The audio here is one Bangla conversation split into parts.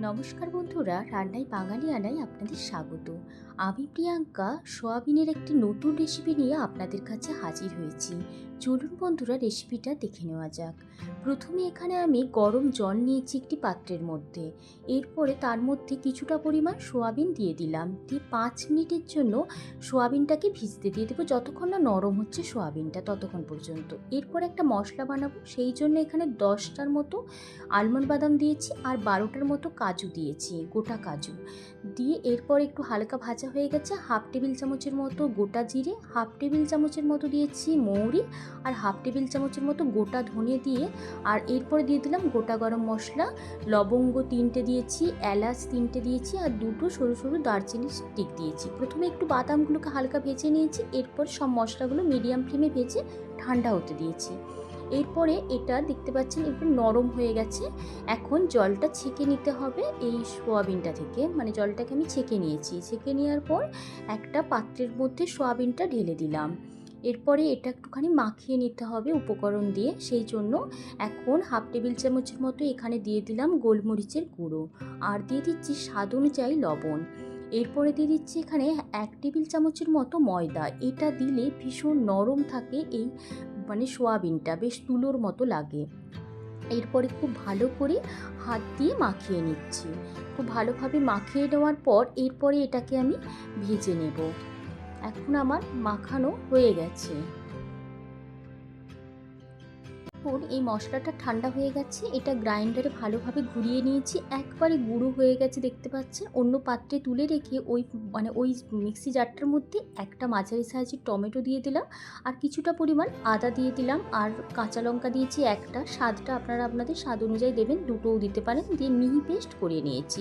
নমস্কার বন্ধুরা, রান্নায় বাঙালিয়ানায় আপনাদের স্বাগত। আমি প্রিয়াঙ্কা, সোয়াবিনের একটি নতুন রেসিপি নিয়ে আপনাদের কাছে হাজির হয়েছি। চলুন বন্ধুরা রেসিপিটা দেখে নেওয়া যাক। প্রথমে এখানে আমি গরম জল নিয়েছি একটি পাত্রের মধ্যে। এরপরে তার মধ্যে কিছুটা পরিমাণ সোয়াবিন দিয়ে দিলাম। দিয়ে পাঁচ মিনিটের জন্য সোয়াবিনটাকে ভিজতে দিয়ে দেবো। যতক্ষণ না নরম হচ্ছে সোয়াবিনটা ততক্ষণ পর্যন্ত। এরপর একটা মশলা বানাবো। সেই জন্য এখানে দশটার মতো আলমন্ড বাদাম দিয়েছি আর বারোটার মতো কাজু দিয়েছি, গোটা কাজু। দিয়ে এরপর একটু হালকা ভাজা হয়ে গেছে। হাফ টেবিল চামচের মতো গোটা জিরে, হাফ টেবিল চামচের মতো দিয়েছি মৌরি আর হাফ টেবিল চামচের মতো গোটা ধনে দিয়ে আর এরপরে দিয়ে দিলাম গোটা গরম মশলা, লবঙ্গ তিনটে দিয়েছি, এলাচ তিনটে দিয়েছি আর দুটো সরু সরু দারচিনি স্টিক দিয়েছি। প্রথমে একটু বাদামগুলোকে হালকা ভেজে নিয়েছি, এরপর সব মশলাগুলো মিডিয়াম ফ্লেমে ভেজে ঠান্ডা হতে দিয়েছি। এরপরে এটা দেখতে পাচ্ছেন একটু নরম হয়ে গেছে, এখন জলটা ছেঁকে নিতে হবে এই সোয়াবিনটা থেকে। মানে জলটাকে আমি ছেঁকে নিয়েছি, ছেঁকে নেওয়ার পর একটা পাত্রের মধ্যে সোয়াবিনটা ঢেলে দিলাম। এরপরে এটা একটুখানি মাখিয়ে নিতে হবে উপকরণ দিয়ে, সেই জন্য এখন হাফ টেবিল চামচের মতো এখানে দিয়ে দিলাম গোলমরিচের গুঁড়ো। আর দিয়ে দিচ্ছি স্বাদ অনুযায়ী লবণ। এরপরে দিয়ে দিচ্ছি এখানে এক টেবিল চামচের মতো ময়দা। এটা দিলে ভীষণ নরম থাকে এই মানে সোয়াবিনটা, বেশ তুলোর মতো লাগে। এরপরে খুব ভালো করে হাত দিয়ে মাখিয়ে নিচ্ছি। খুব ভালোভাবে মাখিয়ে নেওয়ার পর এরপরে এটাকে আমি ভেজে নেব। এখন আমার মাখানো হয়ে গেছে। এখন এই মশলাটা ঠান্ডা হয়ে গেছে, এটা গ্রাইন্ডারে ভালোভাবে ঘুরিয়ে নিয়েছি। একবারে গুঁড়ো হয়ে গেছে দেখতে পাচ্ছেন। অন্য পাত্রে তুলে রেখে ওই মানে ওই মিক্সি জারটার মধ্যে একটা মাঝারি সাইজের টমেটো দিয়ে দিলাম। আর কিছুটা পরিমাণ আদা দিয়ে দিলাম আর কাঁচা লঙ্কা দিয়েছি একটা। স্বাদটা আপনারা আপনাদের স্বাদ অনুযায়ী দেবেন, দুটোও দিতে পারেন। দিয়ে মিহি পেস্ট করে নিয়েছি।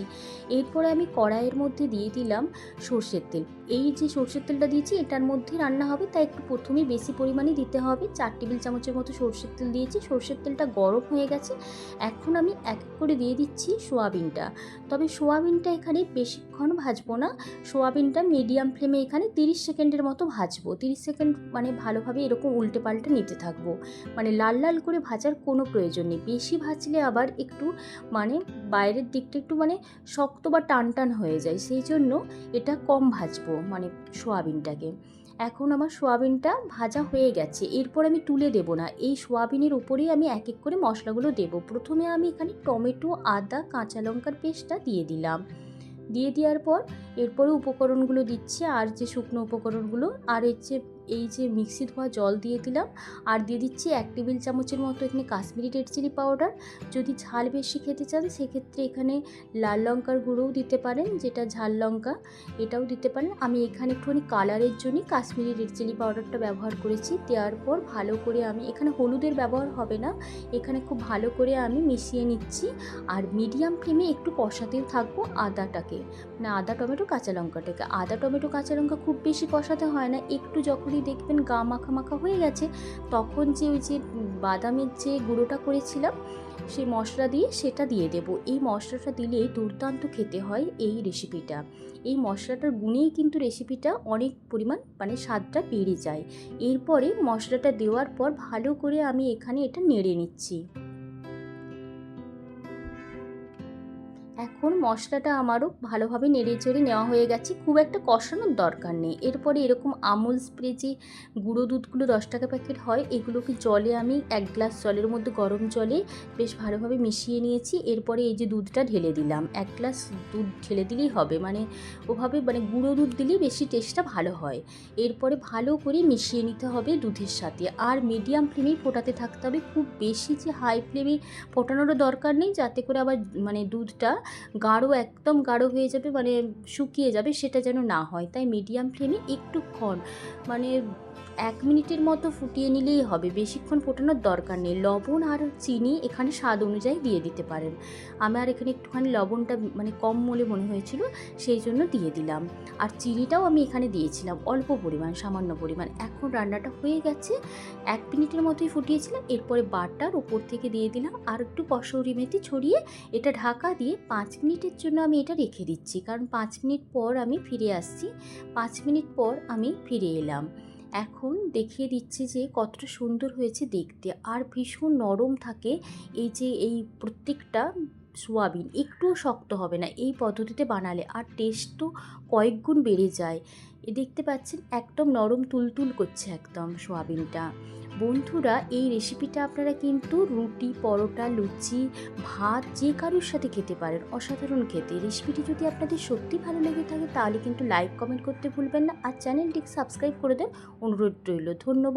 এরপরে আমি কড়াইয়ের মধ্যে দিয়ে দিলাম সর্ষের তেল। এই যে সর্ষের তেলটা দিয়েছি, এটার মধ্যে রান্না হবে, তাই একটু প্রথমেই বেশি পরিমাণে দিতে হবে। চার টেবিল চামচের মতো সর্ষের তেল দিয়েছি, সর্ষের তেলটা গরম হয়ে গেছে। এখন আমি এক করে দিয়ে দিচ্ছি সোয়াবিনটা। তবে সোয়াবিনটা এখানে বেশিক্ষণ ভাজবো না। সোয়াবিনটা মিডিয়াম ফ্লেমে এখানে তিরিশ সেকেন্ডের মতো ভাজবো। তিরিশ সেকেন্ড মানে ভালোভাবে এরকম উল্টে পাল্টে নিতে থাকব। মানে লাল লাল করে ভাজার কোনো প্রয়োজন নেই। বেশি ভাজলে আবার একটু মানে বাইরের দিকটা একটু মানে শক্ত বা টান টান হয়ে যায়। সেই জন্য এটা কম ভাজবো মানে সোয়াবিনটাকে। এখন আমার সোয়াবিনটা ভাজা হয়ে গেছে। এরপর আমি তুলে দেব না। এই সোয়াবিনের উপরেই আমি এক এক করে মশলাগুলো দেব। প্রথমে আমি এখানে টমেটো, আদা, কাঁচা লঙ্কার পেস্টটা দিয়ে দিলাম। দিয়ে দেওয়ার পর এরপরে উপকরণগুলো দিচ্ছি। আর যে শুকনো উপকরণগুলো, আর এর যে এই যে মিক্সি ধোয়া জল দিয়ে দিলাম। আর দিয়ে দিচ্ছি এক টেবিল চামচের মতো এখানে কাশ্মীরি রেড চিলি পাউডার যদি ঝাল বেশি খেতে চান, সেক্ষেত্রে এখানে লাল লঙ্কার গুঁড়োও দিতে পারেন, যেটা ঝাল লঙ্কা, এটাও দিতে পারেন। আমি এখানে একটুখানি কালারের জন্যই কাশ্মীরি রেড চিলি পাউডারটা ব্যবহার করেছি। দেওয়ার পর ভালো করে আমি, এখানে হলুদের ব্যবহার হবে না। এখানে খুব ভালো করে আমি মিশিয়ে নিচ্ছি। আর মিডিয়াম ফ্লেমে একটু কষাতেও থাকব আদাটাকে। না আদা, টমেটো, কাঁচা লঙ্কাটাকে। আদা, টমেটো, কাঁচা লঙ্কা খুব বেশি কষাতে হয় না। একটু যখনই দেখবেন গা মাখা মাখা হয়ে গেছে। তখন যে ওই যে বাদামের যে গুঁড়োটা করেছিলাম, সেই মশলা দিয়ে সেটা দিয়ে দেব। এই মশলাটা দিলেই দুর্দান্ত খেতে হয় এই রেসিপিটা এই মশলাটার গুণেই কিন্তু রেসিপিটা অনেক পরিমাণ মানে স্বাদটা বেড়ে যায়। এরপরে মশলাটা দেওয়ার পর ভালো করে আমি এখানে এটা নেড়ে নিচ্ছি। এখন মশলাটা আমারও ভালোভাবে নেড়ে চেড়ে নেওয়া হয়ে গেছে। খুব একটা কষানোর দরকার নেই। এরপরে এরকম আমুল স্প্রে যে গুঁড়ো দুধগুলো দশ টাকা প্যাকেট হয়, এগুলোকে জলে আমি এক গ্লাস জলের মধ্যে গরম জলে বেশ ভালোভাবে মিশিয়ে নিয়েছি। এরপরে এই যে দুধটা ঢেলে দিলাম। এক গ্লাস দুধ ঢেলে দিলেই হবে। মানে ওভাবে মানে গুঁড়ো দুধ দিলেই বেশি টেস্টটা ভালো হয়। এরপরে ভালো করে মিশিয়ে নিতে হবে দুধের সাথে। আর মিডিয়াম ফ্লেমেই ফোটাতে থাকতে হবে। খুব বেশি যে হাই ফ্লেমে ফোটানোরও দরকার নেই। যাতে করে আবার মানে দুধটা গাঢ়, একদম গাঢ় হয়ে যাবে মানে শুকিয়ে যাবে, সেটা যেন না হয়। তাই মিডিয়াম ফ্লেমে একটুক্ষণ মানে এক মিনিটের মতো ফুটিয়ে নিলেই হবে। বেশিক্ষণ ফোটানোর দরকার নেই। লবণ আর চিনি এখানে স্বাদ অনুযায়ী দিয়ে দিতে পারেন। আমার এখানে একটুখানি লবণটা মানে কম মলে মনে হয়েছিল, সেই জন্য দিয়ে দিলাম। আর চিনিটাও আমি এখানে দিয়েছিলাম, অল্প পরিমাণ, সামান্য পরিমাণ। এখন রান্নাটা হয়ে গেছে। এক মিনিটের মতোই ফুটিয়েছিলাম। এরপরে বাটার ওপর থেকে দিয়ে দিলাম। আর একটু কসৌরি মেথি ছড়িয়ে এটা ঢাকা দিয়ে পাঁচ মিনিটের জন্য আমি এটা রেখে দিচ্ছি। কারণ পাঁচ মিনিট পর আমি ফিরে আসছি। পাঁচ মিনিট পর আমি ফিরে এলাম। এখন দেখিয়ে দিচ্ছে যে কতটা সুন্দর হয়েছে দেখতে। আর ভীষণ নরম থাকে এই যে এই প্রত্যেকটা সোয়াবিন। একটুও শক্ত হবে না এই পদ্ধতিতে বানালে। আর টেস্ট তো কয়েক গুণ বেড়ে যায়। দেখতে পাচ্ছেন একদম নরম তুলতুল করছে একদম সোয়াবিনটা। বন্ধুরা, এই রেসিপিটা আপনারা কিন্তু রুটি, পরোটা, লুচি, ভাত যে কারোর সাথে খেতে পারেন, অসাধারণ খেতে। রেসিপিটি যদি আপনাদের সত্যি ভালো লেগে থাকে, তাহলে কিন্তু লাইক কমেন্ট করতে ভুলবেন না। আর চ্যানেলটিকে সাবস্ক্রাইব করে দেন। অনুরোধ রইল। ধন্যবাদ।